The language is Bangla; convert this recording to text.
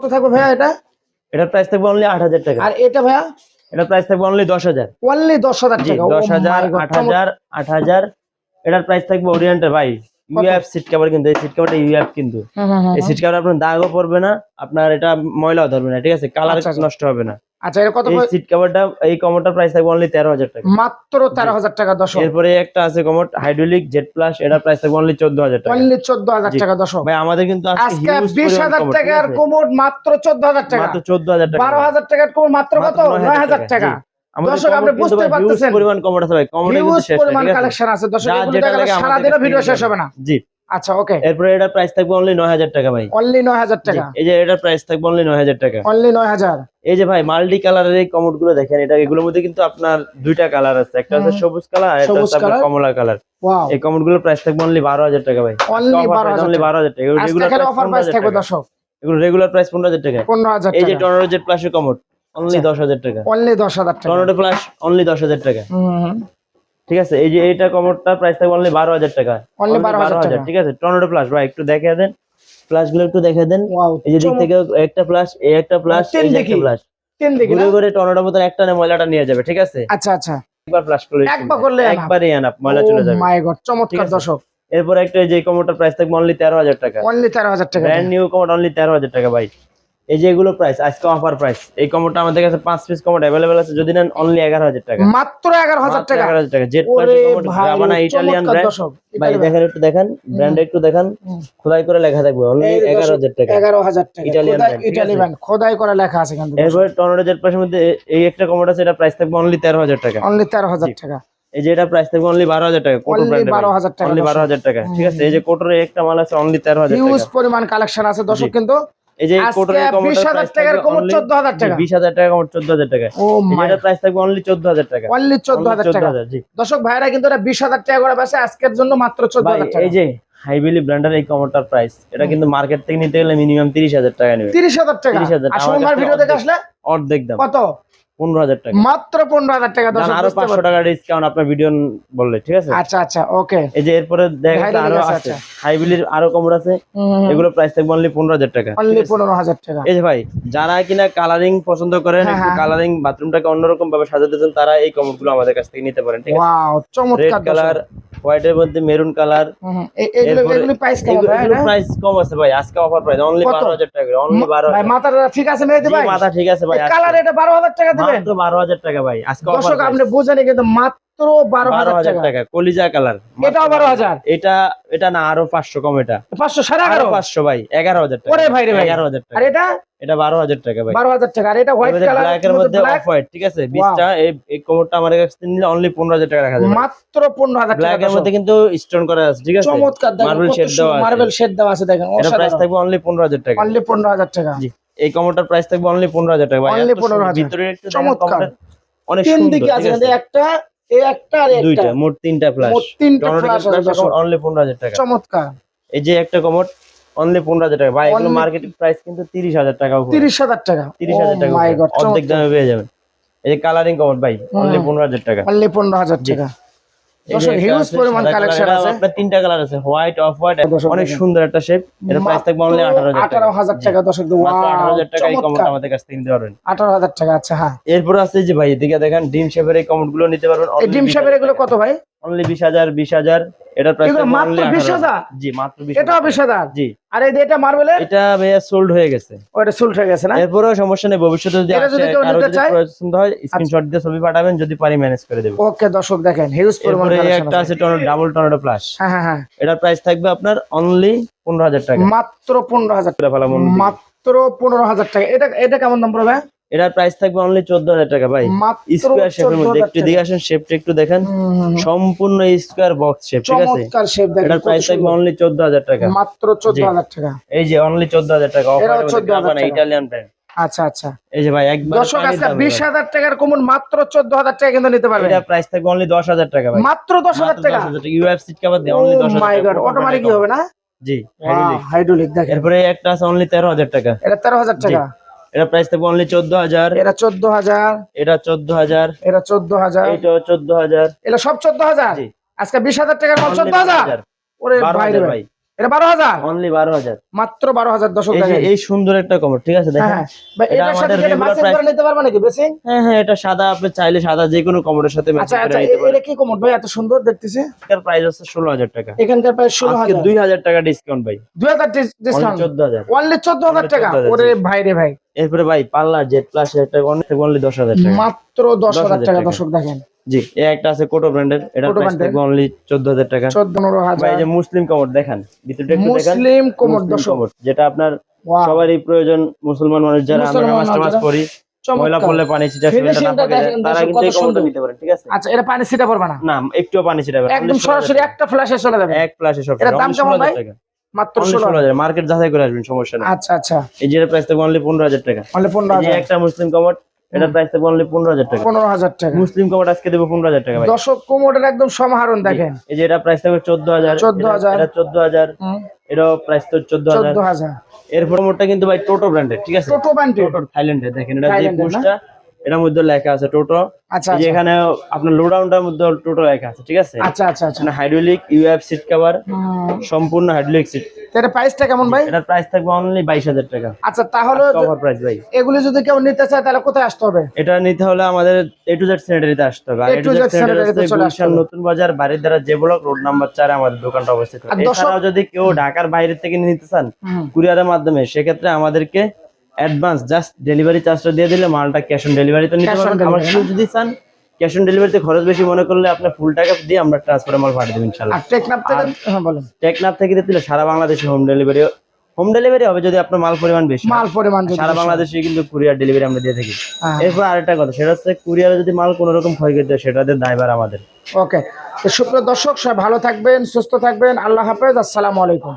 কত থাকবে ভাইয়া এটা? এটা প্রাইস থাকবে অনলি আট হাজার টাকা। আর এটা ভাইয়া? এটা প্রাইস থাকবে অনলি দশ হাজার। অনলি দশ হাজার টাকা। Oh দশ হাজার আট হাজার আট হাজার। এটার প্রাইস থাকবে ওরিয়েন্টের ভাই ইউএফ সিট কভার কিন্তু এই সিট কভারটা ইউএফ কিন্তু। এই সিট কভার আপনার দাগও পড়বে না আপনার এটা ময়লাও ধরবে না ঠিক আছে? কালার আচ্ছা, আচ্ছা। নষ্ট হবে না। আচ্ছা এটা কত সিট কভারটা এই কমোডটার প্রাইস থাকবে অনলি টাকা। মাত্র তেরো হাজার টাকা দশ। এরপরে একটা আছে কমোড হাইড্রোলিক জেট প্লাস এটার প্রাইস থাকবে অনলি চোদ্দ হাজার টাকা। অনলি ভাই আমাদের কিন্তু আজকে টাকার? মাত্র টাকা। মাত্র চোদ্দ হাজার টাকা। বারো হাজার টাকার কোমর মাত্র কত? মাত্র নয় নয় হাজার টাকা। আমাদের দর্শক, আপনি বুঝতে পারতেছেন। পরিমাণ কমোড আছে ভাই। কমোড কিন্তু শেষ পরিমাণ কালেকশন আছে? দর্শক এগুলো যেটা দেখালে সারাদিনও ভিডিও শেষ হবে না। জি। আচ্ছা ওকে এরপরে এটার প্রাইস থাকবে অনলি নয় হাজার টাকা ভাই। অনলি নয় হাজার জি, টাকা এই যে এটার প্রাইস থাকবে অনলি নয় হাজার টাকা। অনলি নয় হাজার? এই যে ভাই মাল্টি কালারের এই কমোডগুলো দেখেন এটা এগুলোর মধ্যে কিন্তু আপনার দুইটা কালার আছে। একটা আছে সবুজ কালার আর একটা colour। কমলা কালার ওয়াও এই কমোডগুলোর প্রাইস থাকবে অনলি বারো হাজার টাকা ভাই। 12,000 অনলি বারো হাজার টাকা। এগুলো রেগুলার প্রাইস অফার প্রাইস থাকবে দর্শক। এগুলো রেগুলার প্রাইস পনেরো হাজার টাকা। পনেরো হাজার এই যে টর্নেডো জেট প্লাসের কমোড অনলি আচ্ছা। দশ হাজার টাকা। অনলি দশ হাজার টাকা। টর্নেডো প্লাস অনলি দশ হাজার টাকা। হুম, হুম। ঠিক আছে? এই যে এইটা কমোডটা প্রাইস থাকবে অনলি বারো হাজার টাকা। Only 12,000 টাকা। ঠিক আছে? টর্নেডো প্লাস ভাই একটু দেখে দেন। প্লাসগুলো একটু দেখে দেন। এই যে দিক থেকে একটা প্লাস এই একটা প্লাস তিন এই যে একটা প্লাস ঘুরে ঘুরে টর্নেডোর মতন একটা না ময়লাটা নিয়ে যাবে ঠিক আছে? আচ্ছা আচ্ছা। একবার ফ্লাশ করলে একবার করলে enough। একবারে এনাফ ময়লা চলে যাবে। মাই গড চমৎকার। দর্শক। এরপর একটা যে কমোডটার প্রাইস থাকবে অনলি তেরো হাজার টাকা। অনলি তেরো হাজার টাকা। ব্র্যান্ড নিউ কমোড অনলি তেরো হাজার টাকা ভাই। এই যে এগুলো প্রাইস আজকে অফার প্রাইস এই কমোডটা আমাদের কাছে পাঁচ পিস কমোড অ্যাভেলেবেল আছে যদি নেন অনলি এগারো হাজার টাকা। মাত্র এগারো হাজার মাত্র টাকা। 11,000 টাকা। জেট প্লাস কমোড ভাই জাপানা ব্র্যান্ড ভাই দেখেন একটু দেখেন ব্র্যান্ড একটু দেখেন। খোদাই করে লেখা থাকবে অনলি এগারো হাজার টাকা। এগারো হাজার টাকা। আছে? ব্র্যান্ড খোদাই করা লেখা আছে কিন্তু এরপরে টর্নেডো জেট প্লাসের মধ্যে এই একটা কমোড আছে এটা প্রাইস থাকবে অনলি তেরো হাজার টাকা। অনলি তেরো হাজার টাকা। এই যে এটা প্রাইস থাকবে অনলি বারো হাজার টাকা কোটো অনলি বারো হাজার টাকা অনলি বারো হাজার টাকা ঠিক আছে? এই যে কোটোর একটা মাল আছে অনলি তেরো হাজার হিউজ টাকা। পরিমাণ কালেকশন আছে দর্শক কিন্তু। এই যে 20,000 টাকার 14,000 টাকা। টাকা টাকা। ও মাই এটার প্রাইস থাকবে অনলি চোদ্দ হাজার টাকা। অনলি চোদ্দ হাজার টাকা। দর্শক ভাইরা কিন্তু এটা বিশ হাজার টাকা করে আজকের জন্য মাত্র চোদ্দ ভাই হাজার টাকা। এই যে ব্র্যান্ডের এই প্রাইস এটা কিন্তু মার্কেট থেকে নিতে গেলে মিনিমাম তিরিশ হাজার টাকা নেবে। তিরিশ হাজার টাকা। 30,000 ভিডিও দেখে আসলে অর্ধেক দাম। কত? পনেরো হাজার টাকা। মাত্র পনেরো হাজার টাকা আরও পাঁচশো টাকা ডিসকাউন্ট আপনার ভিডিও বললে ঠিক আছে? আচ্ছা আচ্ছা ওকে। এই যে এরপরে দেখা যাচ্ছে আরও আছে, আচ্ছা। হাইবিলির আরও আছে। এগুলো প্রাইস থাকবে অনলি পনেরো হাজার টাকা অনলি পনেরো হাজার টাকা। এই যে ভাই যারা কিনা কালারিং পছন্দ করেন। কালারিং বাথরুমটাকে অন্যরকম ভাবে সাজাতে চান তারা এই কমরগুলো আমাদের কাছ থেকে নিতে পারেন ঠিক আছে? রেড চমৎকার কালার হোয়াইট এর মধ্যে মেরুন কালার এগুলো প্রাইস প্রাইস কম আছে ভাই আজকে অফার প্রাইস অনলি কত? বারো হাজার টাকা অনলি বারো ভাই মাথাটা ঠিক আছে মেয়েতে ভাই? মাথা ঠিক আছে ভাই কালার এটা বারো হাজার টাকা দেবেন? মাত্র বারো হাজার টাকা ভাই আজকে দর্শক অফার আপনি বুঝেন কিন্তু মাত্র বারো বারো হাজার টাকা। কলিজা কালার এটাও বারো হাজার। এটা এটা না আরও পাঁচশো কম এটা। পাঁচশো সাড়ে এগারো? পাঁচশো ভাই এগারো হাজার টাকা। ভাই রে ভাই। এগারো হাজার আর টাকা এটা? এটা বারো হাজার টাকা ভাই। বারো হাজার টাকা। আর এটা হোয়াইট কালার ব্ল্যাক মধ্যে অফ হোয়াইট ঠিক আছে? বিশটা এই এই কোমরটা আমার কাছে নিলে অনলি পনেরো হাজার টাকা রাখা যাবে। মাত্র পনেরো হাজার টাকা এর মধ্যে কিন্তু স্টোন করা আছে ঠিক আছে? চমৎকার মার্বেল শেড দেওয়া আছে। মার্বেল শেড দেওয়া আছে দেখেন। এটা প্রাইস থাকবে অনলি পনেরো হাজার টাকা। অনলি পনেরো হাজার টাকা। জি এই প্রাইস থাকবে অনলি পনেরো হাজার টাকা। ভাই Only এত সুন্দর। 15,000 ভিতরে একটু চমৎকার। অনেক সুন্দর আছে আছে? একটা এই একটা আর দুইটা মোট তিনটা ফ্ল্যাশ মোট তিনটা ফ্ল্যাশ অনলি পনেরো হাজার টাকা। চমৎকার। এই যে একটা কমোড অনলি পনেরো হাজার টাকা। ভাই এগুলো মার্কেট প্রাইস কিন্তু তিরিশ হাজার টাকা উপরে। তিরিশ হাজার টাকা। তিরিশ হাজার টাকা মাই গড অর্ধেক দামে পেয়ে যাবেন। এই যে কালারিং কমোড ভাই অনলি পনেরো হাজার টাকা। অনলি পনেরো হাজার জি। টাকা। এই যে দর্শক, হিউজ পরিমাণ এটা আছে। আপনার তিনটা কালার আছে হোয়াইট অফ হোয়াইট অনেক সুন্দর একটা শেপ এটা প্রাইস থাকবে অনলি আঠারো হাজার আঠারো হাজার টাকা দর্শক মাত্র আঠারো হাজার টাকা এই কমোড আমাদের কাছ থেকে নিতে পারবেন। আঠারো হাজার টাকা আচ্ছা হ্যাঁ। এরপর আছে যে ভাই এদিকে দেখেন ডিম শেপের এই কমোডগুলো নিতে পারবেন। এই ডিম শেপের এগুলো কত ভাই? অনলি বিশ হাজার বিশ হাজার এটার প্রাইস মাত্র 20,000? জি মাত্র বিশ এটাও বিশ হাজার? জি। আর এই এটা এটা ভাইয়া সোল্ড হয়ে গেছে। ওটা সুল হয়ে গেছে না? এরপরেও সমস্যা নেই ভবিষ্যতে যদি এটা যদি কেউ নিতে যদি চায়? পছন্দ হয় স্ক্রিনশট দিয়ে ছবি পাঠাবেন যদি পারি ম্যানেজ করে দেবো। ওকে দর্শক দেখেন হিউজ পরিমাণ একটা আছে। টর্নেডো ডাবল টর্নেডো প্লাস হ্যাঁ হ্যাঁ হ্যাঁ। এটার প্রাইস থাকবে আপনার অনলি পনেরো হাজার টাকা। মাত্র পনেরো হাজার করে ফেলাম মাত্র পনেরো হাজার টাকা। এটা এটা কেমন দাম পড়বে? এটার প্রাইস থাকবে অনলি চোদ্দ হাজার টাকা ভাই। স্কোয়ার শেপের মধ্যে একটু দিকে আসেন শেপটা একটু দেখেন। সম্পূর্ণ স্কোয়ার বক্স শেপ ঠিক আছে? এটার প্রাইস থাকবে অনলি চোদ্দ হাজার টাকা। মাত্র চোদ্দ জি। হাজার টাকা। এই যে অনলি চোদ্দ হাজার টাকা এটাও অফার 14,000 টাকা। ইটালিয়ান ব্র্যান্ড আচ্ছা আচ্ছা। এই যে ভাই একবার দর্শক আজকে বিশ হাজার টাকার কমন মাত্র চোদ্দ হাজার টাকা কিন্তু নিতে পারবে এটা প্রাইস থাকবে অনলি দশ হাজার টাকা ভাই। মাত্র দশ হাজার টাকা। ইউএফ সিট কভার দিয়ে অনলি দশ মাই গড অটোমেটিক হবে না? জি। হাইড্রোলিক দেখেন। এরপরে একটা আছে অনলি তেরো হাজার টাকা। এটা তেরো হাজার টাকা? এটা প্রাইস থাকবে অনলি চোদ্দ হাজার। এটা চোদ্দ হাজার। এটা চোদ্দ হাজার। এটা চোদ্দ হাজার। এটা চোদ্দ হাজার। এটা সব চোদ্দ হাজার? জি। আজকে বিশ হাজার টাকার মাল চোদ্দ হাজার? ওরে ভাই রে ভাই। ভাই। এটা অনলি মাত্র বারো হাজার দর্শক এই সুন্দর একটা ঠিক আছে দেখেন? হ্যাঁ ভাই এটার সাথে কি এটা regular matching price। করে নিতে পারবে নাকি বেশি? হ্যাঁ হ্যাঁ এটা সাদা আপনি চাইলে সাদা যে কোনো কমরের সাথে ম্যাচ আচ্ছা করে আচ্ছা নিতে এটা কি ভাই? এত সুন্দর দেখতেছি। প্রাইস টাকা। এখানকার প্রায় ষোলো আজকে হাজার দুই হাজার টাকা ডিসকাউন্ট ভাই ডিসকাউন্ট অনলি টাকা? ওরে ভাই রে ভাই। এরপরে ভাই পাল্লা জেড প্লাস একটা অনলি দশ হাজার টাকা। মাত্র দশ হাজার 10,000 টাকা টাকা। দর্শক দেখেন। জি এই একটা আছে কোটো ব্র্যান্ডের এটা অনলি চোদ্দ হাজার টাকা। চোদ্দ পনেরো ভাই যে মুসলিম কমর দেখান ভিতরটা একটু দেখান। মুসলিম যেটা আপনার সবারই প্রয়োজন মুসলমান মানুষ যারা আমরা নামাজ টামাজ পড়ি ময়লা। পড়লে পানি ছিটা দেখেন তারা কিন্তু এই। নিতে পারেন ঠিক আছে? আচ্ছা এটা পানি ছিটা পড়বে না? না একটুও পানি ছিটাবে না, একদম সরাসরি একটা ফ্ল্যাশে চলে যাবে। এক প্লাসে সব এটার দাম কেমন ভাই? মাত্র ষোলো ষোলো হাজার মার্কেট যাচাই করে আসবেন সমস্যা নেই। আচ্ছা আচ্ছা। এই যে প্রাইস থাকবে অনলি পনেরো হাজার টাকা। অনলি পনেরো এই যে হাজার। একটা মুসলিম কমর এটার প্রাইস থাকবে অনলি পনেরো হাজার টাকা। পনেরো হাজার টাকা। মুসলিম কমর আজকে দেবো পনেরো হাজার টাকা দর্শক কোমরের একদম সমাহারণ দেখেন। এই যে এটা প্রাইস থাকবে চোদ্দ হাজার 14,000 এটা চোদ্দ হাজার এটাও প্রাইস তো চোদ্দ হাজার। এর মোটটা কিন্তু ভাই টোটো ব্র্যান্ডের ঠিক আছে? টোটো ব্যান্ডের টোটো থাইল্যান্ডের দেখেন এটা যে পুষটা এটার মধ্যে লেখা আছে টোটো। আচ্ছা আচ্ছা। আপনার লোডাউনটার মধ্যে টোটো লেখা আছে ঠিক আছে? আচ্ছা আচ্ছা আচ্ছা। হাইড্রোলিক ইউএফ সিট কভার সম্পূর্ণ হাইড্রোলিক সিট এটা প্রাইসটা কেমন ভাই? এটার প্রাইস থাকবে অনলি বাইশ হাজার টাকা। আচ্ছা তাহলে কভার প্রাইস ভাই। এগুলি যদি কেউ নিতে চায় তাহলে কোথায় আসতে হবে? এটা নিতে হলে আমাদের এ টু জেড স্যানিটারিতে আসতে হবে। এ টু জেড sanitary চলে হবে। নতুন বাজার বাড়ির দ্বারা যে ব্লক রোড নাম্বার চারে আমাদের দোকানটা অবস্থিত। এছাড়াও যদি কেউ ঢাকার বাইরে থেকে নিতে চান। কুরিয়ারের মাধ্যমে সেক্ষেত্রে আমাদেরকে অ্যাডভান্স জাস্ট ডেলিভারি চার্জটা দিয়ে দিলে মালটা ক্যাশ অন ডেলিভারিতে নিতে Cash পারবেন। আমার যদি চান ক্যাশ অন ডেলিভারিতে খরচ বেশি মনে করলে আপনার ফুল টাকা দিয়ে আমরা ট্রান্সফারে মাল পাঠিয়ে দেবো ইনশাল্লাহ আর টেকনাপ থেকে হ্যাঁ বলেন। টেকনাফ থেকে দিলে সারা বাংলাদেশে হোম ডেলিভারি হোম ডেলিভারি হবে যদি আপনার মাল পরিমাণ বেশি মাল পরিমাণ যদি সারা বাংলাদেশে কিন্তু কুরিয়ার ডেলিভারি আমরা দিয়ে থাকি। হ্যাঁ। এরপর আরেকটা কথা সেটা হচ্ছে কুরিয়ারে যদি মাল কোনো রকম ক্ষয়ক্ষতি হয় সেটাতে দায়ভার আমাদের। ওকে তো সুপ্রিয় দর্শক সবাই ভালো থাকবেন সুস্থ থাকবেন। আল্লাহ হাফেজ আসসালামু আলাইকুম।